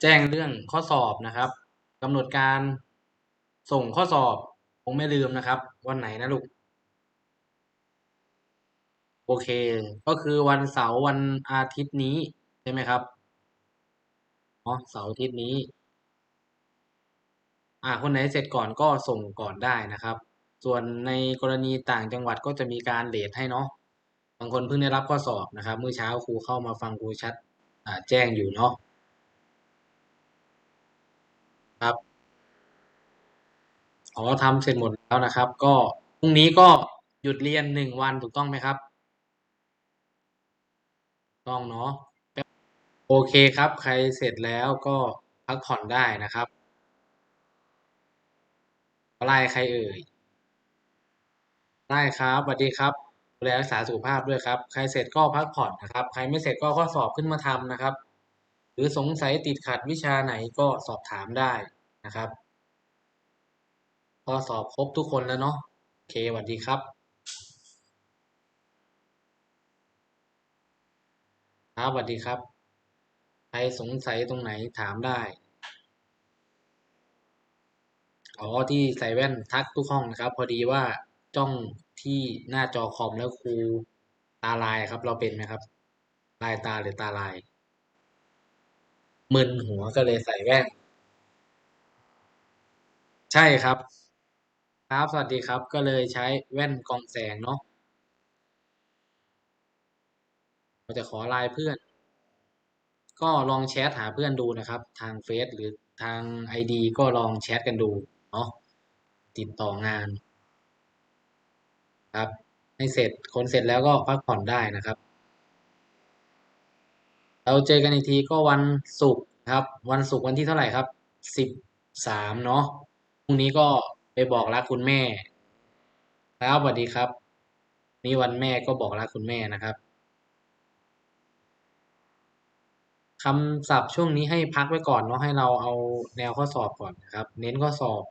แจ้งเรื่องข้อสอบนะครับกำหนดการส่งข้อสอบคงไม่ลืมนะครับ วันไหนนะลูก โอเค ก็คือวันเสาร์วันอาทิตย์นี้ ใช่ไหมครับอ๋อเสาร์อาทิตย์นี้ อ่าคนไหนเสร็จก่อนก็ส่งก่อนได้นะครับ ส่วนในกรณีต่างจังหวัดก็จะมีการเลทให้เนาะบางคนเพิ่งได้รับข้อสอบนะครับ เมื่อเช้าครูเข้ามาฟังครูชัดแจ้งอยู่เนาะ ครับ อ๋อ ทำเสร็จหมดแล้วนะครับ ก็พรุ่งนี้ก็หยุดเรียนหนึ่งวันถูกต้องไหมครับ ต้องเนาะ โอเคครับ ใครเสร็จแล้วก็พักผ่อนได้นะครับไล่ใครเอ่ยได้ครับสวัสดีครับดูแลรักษาสุขภาพด้วยครับ ใครเสร็จก็พักผ่อนนะครับ ใครไม่เสร็จก็ข้อสอบขึ้นมาทำนะครับ หรือสงสัยติดขัดวิชาไหนก็สอบถามได้นะครับข้อสอบครบทุกคนแล้วเนาะโอเคสวัสดีครับ ครับสวัสดีครับใครสงสัยตรงไหนถามได้อ๋อที่ใส่แว่นทักทุกห้องนะครับ พอดีว่าจ้องที่หน้าจอคอมแล้วครูตาลายครับ เราเป็นไหมครับ ลายตาหรือตาลาย มึนหัวก็เลยใส่แว่น ใช่ครับ ครับ สวัสดีครับ ก็เลยใช้แว่นกรองแสงเนาะเราจะขอไลน์เพื่อน ก็ลองแชทหาเพื่อนดูนะครับ ทางเฟซหรือทางไอดีก็ลองแชทกันดูเนาะติดต่องาน ครับ ให้เสร็จคนเสร็จแล้วก็พักผ่อนได้นะครับ เราเจอกันอีกทีก็วันศุกร์ครับ วันศุกร์วันที่เท่าไหร่ครับสิบสามเนาะพรุ่งนี้ก็ไปบอกรักคุณแม่ครับสวัสดีครับนี่วันแม่ก็บอกรักคุณแม่นะครับคำศัพท์ช่วงนี้ให้พักไว้ก่อนเนาะให้เราเอาแนวข้อสอบก่อนนะครับ เน้นข้อสอบ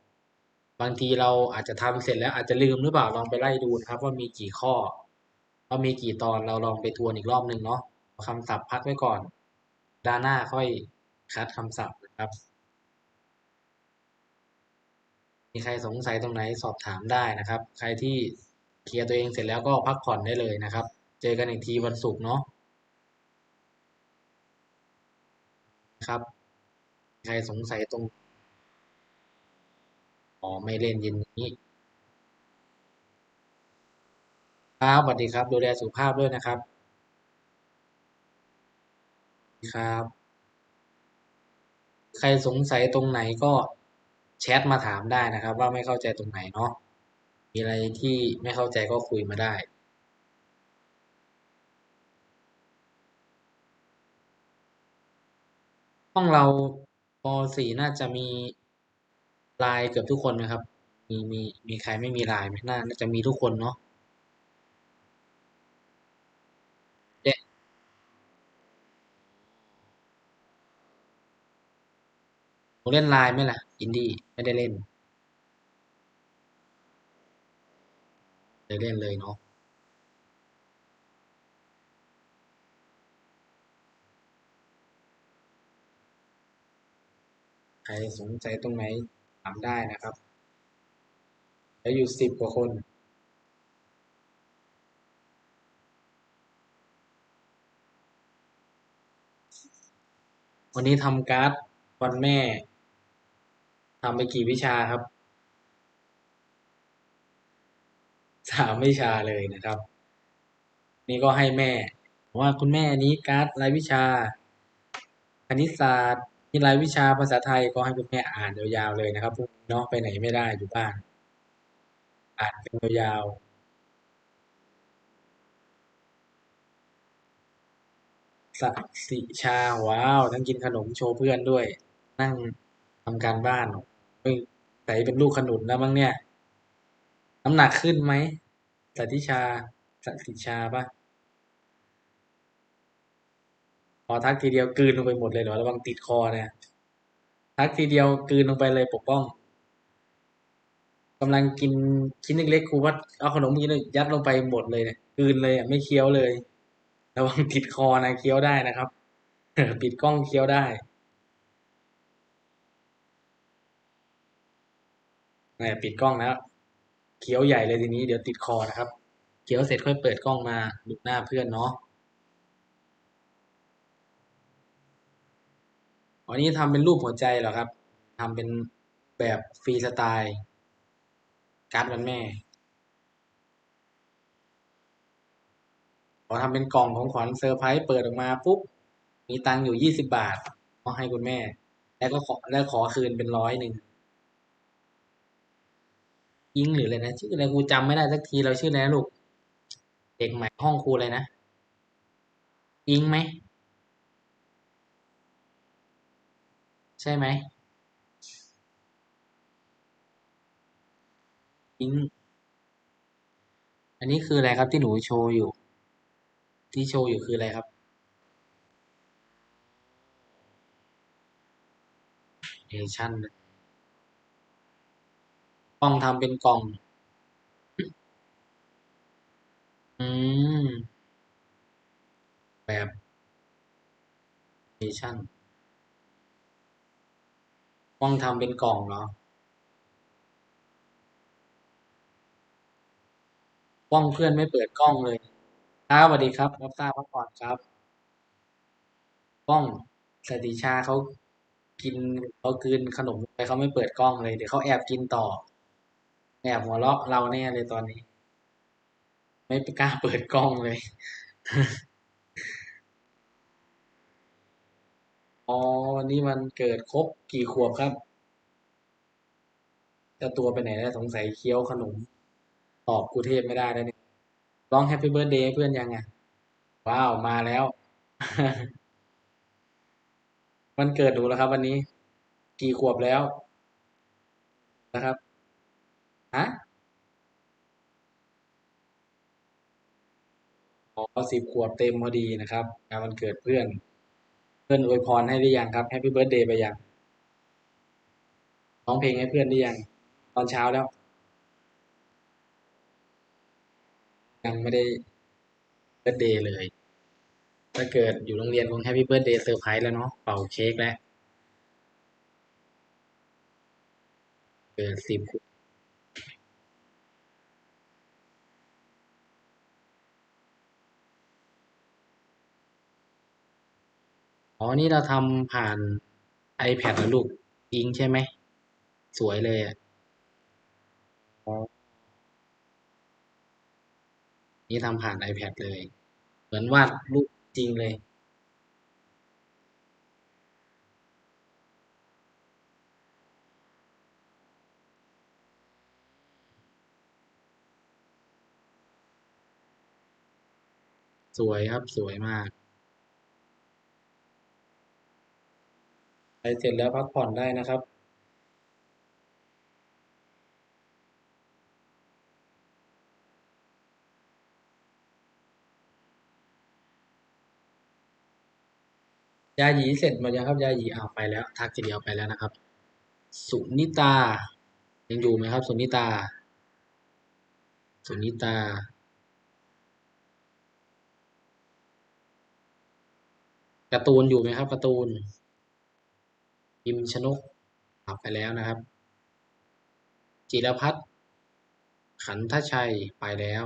บางทีเราอาจจะทำเสร็จแล้วอาจจะลืมหรือเปล่าลองไปไล่ดูนะครับ ว่ามีกี่ข้อว่ามีกี่ตอนเราลองไปทวนอีกรอบหนึ่งเนาะ คำศัพท์พักไว้ก่อนดาหน้าค่อยคัดคำศัพท์นะครับ มีใครสงสัยตรงไหนสอบถามได้นะครับ ใครที่เคลียร์ตัวเองเสร็จแล้วก็พักผ่อนได้เลยนะครับ เจอกันอีกทีวันศุกร์เนาะครับ ใครสงสัยตรงอ๋อไม่เล่นเย็นนี้ครับสวัสดีครับ ดูแลสุขภาพด้วยนะครับ ครับ ใครสงสัยตรงไหนก็แชทมาถามได้นะครับ ว่าไม่เข้าใจตรงไหนเนาะมีอะไรที่ไม่เข้าใจก็คุยมาได้ห้องเราป .4 น่าจะมีไลน์เกือบทุกคนนะครับ มีมีมีใครไม่มีไลน์ไหมน่าจะมีทุกคนเนาะ ผมเล่นไลน์ไหมล่ะ อินดี้ไม่ได้เล่นเลยเล่นเลยเนาะใครสนใจตรงไหนถามได้นะครับ แล้วอยู่สิบกว่าคนวันนี้ทำการ์ดวันแม่ ทำไปกี่วิชาครับสามวิชาเลยนะครับ นี่ก็ให้แม่ว่าคุณแม่อันนี้การ์ดรายวิชาคณิตศาสตร์นี่รายวิชาภาษาไทยก็ให้คุณแม่อ่านยาวๆเลยนะครับพวกน้องไปไหนไม่ได้อยู่บ้าน อ่านกันยาวสัสิชาว้าว ทั้งกินขนมโชว์เพื่อนด้วย นั่งทำการบ้าน ฮ้ยใส่เป็นลูกขนุนแล้วมั้งเนี่ย น้ำหนักขึ้นไหมสัติชาสัติชาปะพอทักทีเดียวกืนลงไปหมดเลยเหรอระวังติดคอเนี่ยทักทีเดียวกืนลงไปเลยปกป้องกำลังกินชิ้นเล็กๆครูว่าเอาขนมกินเลยยัดลงไปหมดเลยเนี่ยกืนเลยอะไม่เคี้ยวเลย ระวังติดคอนะเคี้ยวได้นะครับปิดกล้องเคี้ยวได้ เนี่ยปิดกล้องแล้วเคี้ยวใหญ่เลยทีนี้เดี๋ยวติดคอนะครับเคี้ยวเสร็จค่อยเปิดกล้องมาดูหน้าเพื่อนเนาะอันนี้ทำเป็นรูปหัวใจเหรอครับทำเป็นแบบฟรีสไตล์การ์ดวันแม่พอทำเป็นกล่องของขวัญเซอร์ไพรส์เปิดออกมาปุ๊บมีตังค์อยู่ยี่สิบบาทก็ให้คุณแม่ แล้วก็ขอแล้วขอคืนเป็นร้อยหนึ่ง อิงหรืออะไรนะชื่ออะไรกูจำไม่ได้สักทีเราชื่ออะไรนะลูก เด็กใหม่ห้องครูอะไรนะ อิงไหม ใช่ไหมอิง อันนี้คืออะไรครับที่หนูโชว์อยู่ ที่โชว์อยู่คืออะไรครับเอชั่นก ล่องทำเป็นกล่อง อืม แบบเอชั่นกล้องทำเป็นกล่องเหรอกล้องเพื่อนไม่เปิดกล้องเลยครับสวัสดีครับรับทราบพักผ่อนครับกล้องสติชาเขากินเขากินขนมไปเขาไม่เปิดกล้องเลยเดี๋ยวเขาแอบกินต่อ แอบหัวเราะเราแน่เลยตอนนี้ ไม่กล้าเปิดกล้องเลยอ๋อวันนี้มันเกิดครบกี่ขวบครับจะตัวไปไหนแล้วสงสัยเคี้ยวขนม ตอบกูเทพไม่ได้แล้วเนี่ยร้องแฮปปี้เบิร์ดเดย์เพื่อนยังไงว้าวมาแล้ววันเกิดหนูแล้วครับ วันนี้ กี่ขวบแล้วนะครับ ฮะอ๋อสิบขวบเต็มพอดีนะครับงานวันเกิดเพื่อน เพื่อนอวยพรให้หรือยังครับแฮปปี้เบิร์ดเดย์ไปยังร้องเพลงให้เพื่อนหรือยัง ตอนเช้าแล้ว ยังไม่ได้เบิร์ดเดย์เลย ถ้าเกิดอยู่โรงเรียนคงแฮปปี้เบิร์ดเดย์เซอร์ไพรส์แล้วเนาะเป่าเค้กแล้วเกิดสิบขวบ อ๋อ นี่เราทำผ่าน iPad นะลูกอิงใช่ไหม สวยเลยอะนี่ทำผ่าน iPad เลย เหมือนวาดรูปจริงเลยสวยครับ สวยมาก ไป เสร็จแล้วพักผ่อนได้นะครับยาหยีเสร็จหมดยังครับยาหยีอ้าไปแล้วทักทีเดียวไปแล้วนะครับ สุนิตา ยังอยู่ไหมครับ สุนิตา สุนิตา การ์ตูนอยู่ไหมครับการ์ตูน พิมพ์ชนกอ่าไปแล้วนะครับ จิรพัฒน์ขันทชัยไปแล้ว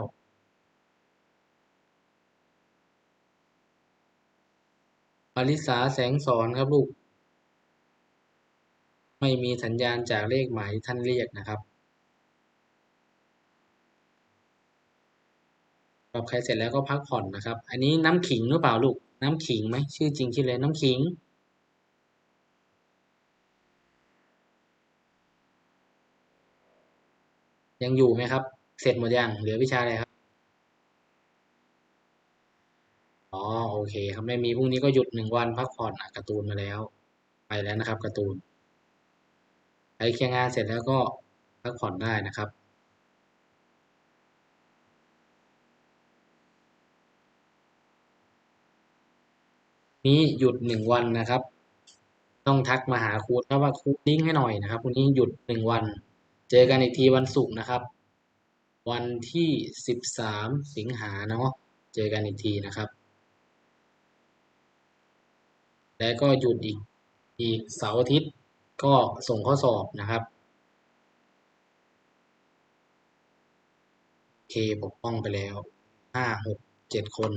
ปริษาแสงสอนครับลูก ไม่มีสัญญาณจากเลขหมายท่านเรียกนะครับปรับใครเสร็จแล้วก็พักผ่อนนะครับ อันนี้น้ำขิงหรือเปล่าลูก น้ำขิงไหมชื่อจริงชื่ออะไรน้ำขิง ยังอยู่ไหมครับ เสร็จหมดยังเหลือวิชาอะไรครับอ๋อโอเคครับไม่มีพรุ่งนี้ก็หยุดหนึ่งวันพักผ่อนอะการ์ตูนมาแล้ว ไปแล้วนะครับการ์ตูนใครเคลียร์งานเสร็จแล้วก็พักผ่อนได้นะครับนี้หยุดหนึ่งวันนะครับ ต้องทักมาหาครูครับว่าครูลิงให้หน่อยนะครับพรุ่งนี้หยุดหนึ่งวัน เจอกันอีกทีวันศุกร์นะครับ วันที่ 13 สิงหาเนาะเจอกันอีกทีนะครับ และก็หยุดอีกอีกเสาร์อาทิตย์ก็ส่งข้อสอบนะครับเคปกป้องไปแล้ว 5 6 7 คน